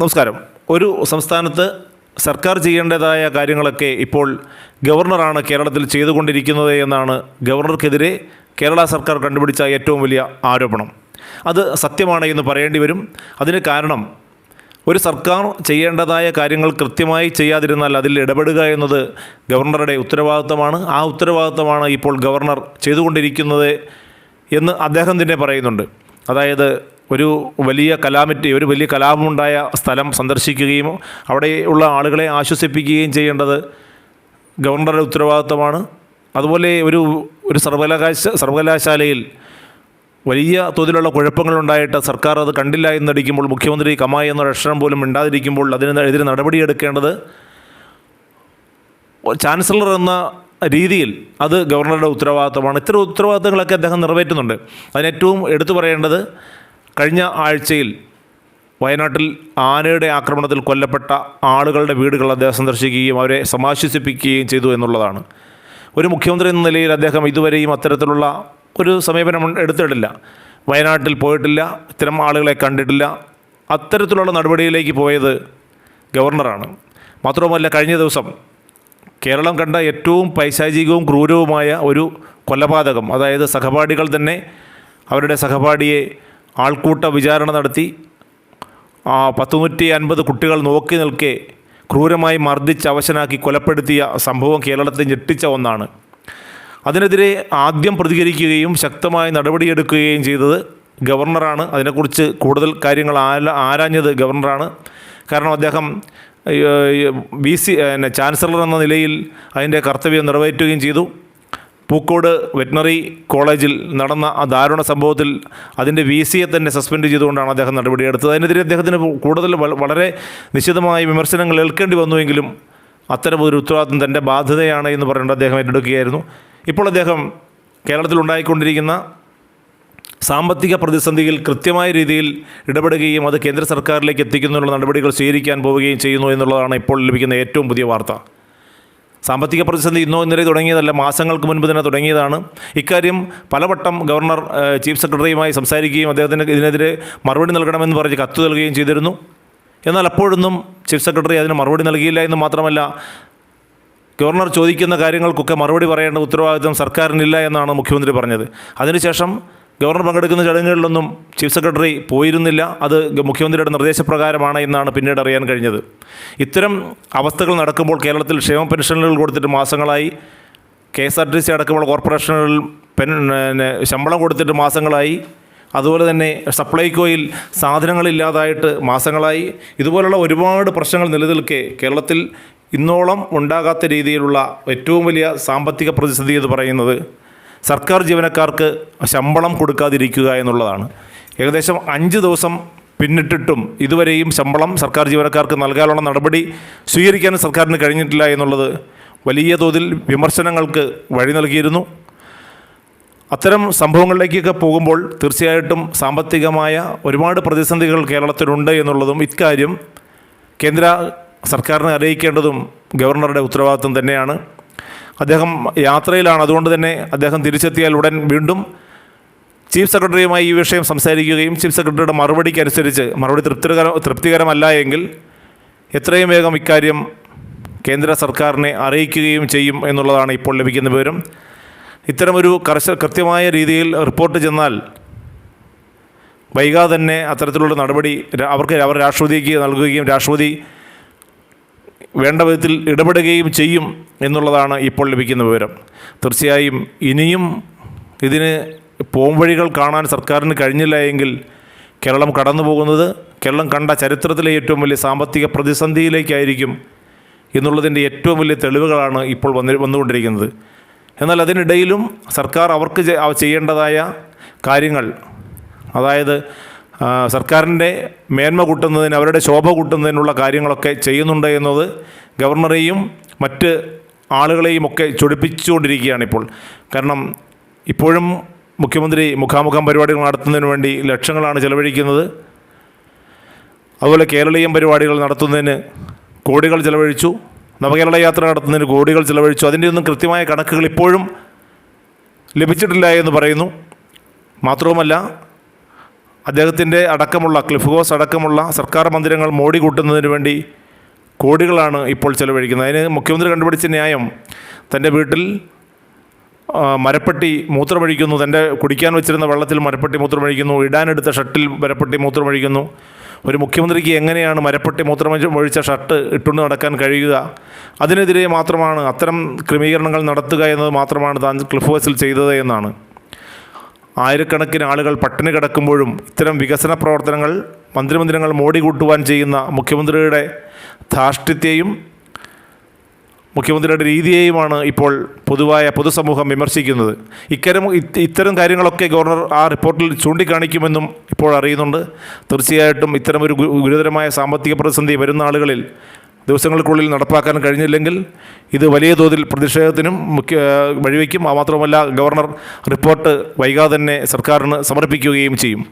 നമസ്കാരം. ഒരു സംസ്ഥാനത്ത് സർക്കാർ ചെയ്യേണ്ടതായ കാര്യങ്ങളൊക്കെ ഇപ്പോൾ ഗവർണറാണ് കേരളത്തിൽ ചെയ്തുകൊണ്ടിരിക്കുന്നത് എന്നാണ് ഗവർണർക്കെതിരെ കേരള സർക്കാർ കണ്ടുപിടിച്ച ഏറ്റവും വലിയ ആരോപണം. അത് സത്യമാണ് എന്ന് പറയേണ്ടി വരും. അതിന് കാരണം ഒരു സർക്കാർ ചെയ്യേണ്ടതായ കാര്യങ്ങൾ കൃത്യമായി ചെയ്യാതിരുന്നാൽ അതിൽ ഇടപെടുക എന്നത് ഗവർണറുടെ ഉത്തരവാദിത്തമാണ് ആ ഉത്തരവാദിത്തമാണ് ഇപ്പോൾ ഗവർണർ ചെയ്തുകൊണ്ടിരിക്കുന്നത് എന്ന് അദ്ദേഹം തന്നെ പറയുന്നുണ്ട്. അതായത് ഒരു വലിയ കലാമിറ്റി ഒരു വലിയ കലാപമുണ്ടായ സ്ഥലം സന്ദർശിക്കുകയും അവിടെയുള്ള ആളുകളെ ആശ്വസിപ്പിക്കുകയും ചെയ്യേണ്ടത് ഗവർണറുടെ ഉത്തരവാദിത്തമാണ് അതുപോലെ ഒരു ഒരു സർവകലാശ സർവകലാശാലയിൽ വലിയ തോതിലുള്ള കുഴപ്പങ്ങളുണ്ടായിട്ട് സർക്കാർ അത് കണ്ടില്ല എന്നടിക്കുമ്പോൾ മുഖ്യമന്ത്രി കമായി എന്നൊരു അക്ഷരം പോലും മിണ്ടാതിരിക്കുമ്പോൾ അതിനെതിരെ നടപടിയെടുക്കേണ്ടത് ചാൻസലർ എന്ന രീതിയിൽ അത് ഗവർണറുടെ ഉത്തരവാദിത്തമാണ് ഇത്തരം ഉത്തരവാദിത്തങ്ങളൊക്കെ അദ്ദേഹം നിറവേറ്റുന്നുണ്ട്. അതിനേറ്റവും എടുത്തു പറയേണ്ടത് കഴിഞ്ഞ ആഴ്ചയിൽ വയനാട്ടിൽ ആനയുടെ ആക്രമണത്തിൽ കൊല്ലപ്പെട്ട ആളുകളുടെ വീടുകൾ അദ്ദേഹം സന്ദർശിക്കുകയും അവരെ സമാശ്വസിപ്പിക്കുകയും ചെയ്തു എന്നുള്ളതാണ്. ഒരു മുഖ്യമന്ത്രി എന്ന നിലയിൽ അദ്ദേഹം ഇതുവരെയും അത്തരത്തിലുള്ള ഒരു സമീപനം എടുത്തിട്ടില്ല. വയനാട്ടിൽ പോയിട്ടില്ല ഇത്തരം ആളുകളെ കണ്ടിട്ടില്ല. അത്തരത്തിലുള്ള നടപടിയിലേക്ക് പോയത് ഗവർണറാണ്. മാത്രവുമല്ല കഴിഞ്ഞ ദിവസം കേരളം കണ്ട ഏറ്റവും പൈശാചികവും ക്രൂരവുമായ ഒരു കൊലപാതകം അതായത് സഹപാഠികൾ തന്നെ അവരുടെ സഹപാഠിയെ ആൾക്കൂട്ട വിചാരണ നടത്തി. ആ, പത്തുനൂറ്റി അൻപത് കുട്ടികൾ നോക്കി നിൽക്കെ ക്രൂരമായി മർദ്ദിച്ച് അവശനാക്കി കൊലപ്പെടുത്തിയ സംഭവം കേരളത്തെ ഞെട്ടിച്ച ഒന്നാണ്. അതിനെതിരെ ആദ്യം പ്രതികരിക്കുകയും ശക്തമായ നടപടിയെടുക്കുകയും ചെയ്തത് ഗവർണറാണ്. അതിനെക്കുറിച്ച് കൂടുതൽ കാര്യങ്ങൾ ആല ആരാഞ്ഞത് ഗവർണറാണ്. കാരണം അദ്ദേഹം ബി സി ചാൻസലർ എന്ന നിലയിൽ അതിന്റെ കർത്തവ്യം നിറവേറ്റുകയും ചെയ്തു. പൂക്കോട് വെറ്റിനറി കോളേജിൽ നടന്ന ആ ദാരുണ സംഭവത്തിൽ അതിന്റെ വി സിയെ തന്നെ സസ്പെൻഡ് ചെയ്തുകൊണ്ടാണ് അദ്ദേഹം നടപടിയെടുത്തത് അതിനെതിരെ അദ്ദേഹത്തിന് കൂടുതൽ വളരെ നിശ്ചിതമായ വിമർശനങ്ങൾ ഏൽക്കേണ്ടി വന്നുവെങ്കിലും അത്തരം ഒരു ഉത്തരവാദിത്വം തന്റെ ബാധ്യതയാണ് എന്ന് പറഞ്ഞുകൊണ്ട് അദ്ദേഹം ഏറ്റെടുക്കുകയായിരുന്നു. ഇപ്പോൾ അദ്ദേഹം കേരളത്തിൽ ഉണ്ടായിക്കൊണ്ടിരിക്കുന്ന സാമ്പത്തിക പ്രതിസന്ധിയിൽ കൃത്യമായ രീതിയിൽ ഇടപെടുകയും അത് കേന്ദ്ര സർക്കാരിലേക്ക് എത്തിക്കുന്നതിനുള്ള നടപടികൾ സ്വീകരിക്കാൻ പോവുകയും ചെയ്യുന്നു എന്നുള്ളതാണ് ഇപ്പോൾ ലഭിക്കുന്ന ഏറ്റവും പുതിയ വാർത്ത. സാമ്പത്തിക പ്രതിസന്ധി ഇന്നോ ഇന്നലെ തുടങ്ങിയതല്ല മാസങ്ങൾക്ക് മുൻപ് തന്നെ തുടങ്ങിയതാണ്. ഇക്കാര്യം പലവട്ടം ഗവർണർ ചീഫ് സെക്രട്ടറിയുമായി സംസാരിക്കുകയും അദ്ദേഹത്തിന് ഇതിനെതിരെ മറുപടി നൽകണമെന്ന് പറഞ്ഞ് കത്ത് നൽകുകയും ചെയ്തിരുന്നു. എന്നാൽ അപ്പോഴൊന്നും ചീഫ് സെക്രട്ടറി അതിന് മറുപടി നൽകിയില്ല എന്ന് മാത്രമല്ല ഗവർണർ ചോദിക്കുന്ന കാര്യങ്ങൾക്കൊക്കെ മറുപടി പറയേണ്ട ഉത്തരവാദിത്വം സർക്കാരിനില്ല എന്നാണ് മുഖ്യമന്ത്രി പറഞ്ഞത്. അതിനുശേഷം ഗവർണർ പങ്കെടുക്കുന്ന ചടങ്ങുകളിലൊന്നും ചീഫ് സെക്രട്ടറി പോയിരുന്നില്ല. അത് മുഖ്യമന്ത്രിയുടെ നിർദ്ദേശപ്രകാരമാണ് എന്നാണ് പിന്നീട് അറിയാൻ കഴിഞ്ഞത്. ഇത്തരം അവസ്ഥകൾ നടക്കുമ്പോൾ കേരളത്തിൽ ക്ഷേമ പെൻഷനുകൾ കൊടുത്തിട്ട് മാസങ്ങളായി K S R T C അടക്കമുള്ള കോർപ്പറേഷനുകളിൽ പെൻ ശമ്പളം കൊടുത്തിട്ട് മാസങ്ങളായി അതുപോലെ തന്നെ സപ്ലൈകോയിൽ സാധനങ്ങളില്ലാതായിട്ട് മാസങ്ങളായി. ഇതുപോലുള്ള ഒരുപാട് പ്രശ്നങ്ങൾ നിലനിൽക്കെ കേരളത്തിൽ ഇന്നോളം ഉണ്ടാകാത്ത രീതിയിലുള്ള ഏറ്റവും വലിയ സാമ്പത്തിക പ്രതിസന്ധി എന്ന് പറയുന്നത് സർക്കാർ ജീവനക്കാർക്ക് ശമ്പളം കൊടുക്കാതിരിക്കുക എന്നുള്ളതാണ്. ഏകദേശം അഞ്ച് ദിവസം പിന്നിട്ടിട്ടും ഇതുവരെയും ശമ്പളം സർക്കാർ ജീവനക്കാർക്ക് നൽകാനുള്ള നടപടി സ്വീകരിക്കാൻ സർക്കാരിന് കഴിഞ്ഞിട്ടില്ല എന്നുള്ളത് വലിയ തോതിൽ വിമർശനങ്ങൾക്ക് വഴി നൽകിയിരുന്നു. അത്തരം സംഭവങ്ങളിലേക്കൊക്കെ പോകുമ്പോൾ തീർച്ചയായിട്ടും സാമ്പത്തികമായ ഒരുപാട് പ്രതിസന്ധികൾ കേരളത്തിലുണ്ട് എന്നുള്ളതും ഇക്കാര്യം കേന്ദ്ര സർക്കാരിനെ അറിയിക്കേണ്ടതും ഗവർണറുടെ ഉത്തരവാദിത്വം തന്നെയാണ്. അദ്ദേഹം യാത്രയിലാണ്. അതുകൊണ്ട് തന്നെ അദ്ദേഹം തിരിച്ചെത്തിയാൽ ഉടൻ വീണ്ടും ചീഫ് സെക്രട്ടറിയുമായി ഈ വിഷയം സംസാരിക്കുകയും ചീഫ് സെക്രട്ടറിയുടെ മറുപടിക്ക് അനുസരിച്ച് മറുപടി തൃപ്തികര തൃപ്തികരമല്ല എങ്കിൽ എത്രയും വേഗം ഇക്കാര്യം കേന്ദ്ര സർക്കാരിനെ അറിയിക്കുകയും ചെയ്യും എന്നുള്ളതാണ് ഇപ്പോൾ ലഭിക്കുന്ന വിവരം. ഇത്തരമൊരു കർശ കൃത്യമായ രീതിയിൽ റിപ്പോർട്ട് ചെന്നാൽ വൈകാതെ തന്നെ അത്തരത്തിലുള്ള നടപടി അവർക്ക് അവർ രാഷ്ട്രപതിക്ക് നൽകുകയും രാഷ്ട്രപതി വേണ്ട വിധത്തിൽ ഇടപെടുകയും ചെയ്യും എന്നുള്ളതാണ് ഇപ്പോൾ ലഭിക്കുന്ന വിവരം. തീർച്ചയായും ഇനിയും ഇതിന് പോംവഴികൾ കാണാൻ സർക്കാരിന് കഴിഞ്ഞില്ല എങ്കിൽ കേരളം കടന്നു പോകുന്നത് കേരളം കണ്ട ചരിത്രത്തിലെ ഏറ്റവും വലിയ സാമ്പത്തിക പ്രതിസന്ധിയിലേക്കായിരിക്കും എന്നുള്ളതിന്റെ ഏറ്റവും വലിയ തെളിവുകളാണ് ഇപ്പോൾ വന്ന് വന്നുകൊണ്ടിരിക്കുന്നത്. എന്നാൽ അതിനിടയിലും സർക്കാർ അവർക്ക് ചെയ്യേണ്ടതായ കാര്യങ്ങൾ അതായത് സർക്കാരിന്റെ മേന്മ കൂട്ടുന്നതിന് അവരുടെ ശോഭ കൂട്ടുന്നതിനുള്ള കാര്യങ്ങളൊക്കെ ചെയ്യുന്നുണ്ട് എന്നത് ഗവർണറെയും മറ്റ് ആളുകളെയും ഒക്കെ ചൊടിപ്പിച്ചുകൊണ്ടിരിക്കുകയാണ് ഇപ്പോൾ. കാരണം ഇപ്പോഴും മുഖ്യമന്ത്രി മുഖാമുഖം പരിപാടികൾ നടത്തുന്നതിന് വേണ്ടി ലക്ഷങ്ങളാണ് ചെലവഴിക്കുന്നത്. അതുപോലെ കേരളീയം പരിപാടികൾ നടത്തുന്നതിന് കോടികൾ ചെലവഴിച്ചു. നവകേരള യാത്ര നടത്തുന്നതിന് കോടികൾ ചെലവഴിച്ചു. അതിന്റെ ഒന്നും കൃത്യമായ കണക്കുകൾ ഇപ്പോഴും ലഭിച്ചിട്ടില്ല എന്ന് പറയുന്നു. മാത്രവുമല്ല അദ്ദേഹത്തിന്റെ അടക്കമുള്ള ക്ലിഫ് ഹൗസ് അടക്കമുള്ള സർക്കാർ മന്ദിരങ്ങൾ മോടി കൂട്ടുന്നതിന് വേണ്ടി കോടികളാണ് ഇപ്പോൾ ചെലവഴിക്കുന്നത്. അതിന് മുഖ്യമന്ത്രി കണ്ടുപിടിച്ച ന്യായം തന്റെ വീട്ടിൽ മരപ്പെട്ടി മൂത്രമൊഴിക്കുന്നു തന്റെ കുടിക്കാൻ വെച്ചിരുന്ന വെള്ളത്തിൽ മരപ്പെട്ടി മൂത്രമൊഴിക്കുന്നു ഇടാനെടുത്ത ഷട്ടിൽ മരപ്പെട്ടി മൂത്രമൊഴിക്കുന്നു. ഒരു മുഖ്യമന്ത്രിക്ക് എങ്ങനെയാണ് മരപ്പെട്ടി മൂത്രം ഒഴിച്ച ഷർട്ട് ഇട്ടുകൊണ്ട് നടക്കാൻ കഴിയുക? അതിനെതിരെ മാത്രമാണ് അത്തരം ക്രമീകരണങ്ങൾ നടത്തുക എന്നത് മാത്രമാണ് താൻ ക്ലിഫ് ചെയ്തത് എന്നാണ്. ആയിരക്കണക്കിന് ആളുകൾ പട്ടിണി കിടക്കുമ്പോഴും ഇത്തരം വികസന പ്രവർത്തനങ്ങൾ മന്ത്രിമന്ദിരങ്ങൾ മോടി കൂട്ടുവാൻ ചെയ്യുന്ന മുഖ്യമന്ത്രിയുടെ ധാർഷ്ട്യത്തെയും മുഖ്യമന്ത്രിയുടെ രീതിയെയുമാണ് ഇപ്പോൾ പൊതുവായ പൊതുസമൂഹം വിമർശിക്കുന്നത്. ഇത് ഇത്തരം കാര്യങ്ങളൊക്കെ ഗവർണർ ആ റിപ്പോർട്ടിൽ ചൂണ്ടിക്കാണിക്കുമെന്നും ഇപ്പോൾ അറിയുന്നുണ്ട്. തീർച്ചയായിട്ടും ഇത്തരമൊരു ഗുരുതരമായ സാമ്പത്തിക പ്രതിസന്ധി വരുന്ന ആളുകളിൽ ദിവസങ്ങൾക്കുള്ളിൽ നടപ്പാക്കാൻ കഴിഞ്ഞില്ലെങ്കിൽ ഇത് വലിയ തോതിൽ പ്രതിഷേധത്തിനും മുഖ്യ വഴിവെക്കും. മാത്രമല്ല ഗവർണർ റിപ്പോർട്ട് വൈകാതെ തന്നെ സർക്കാരിന് സമർപ്പിക്കുകയും ചെയ്യും.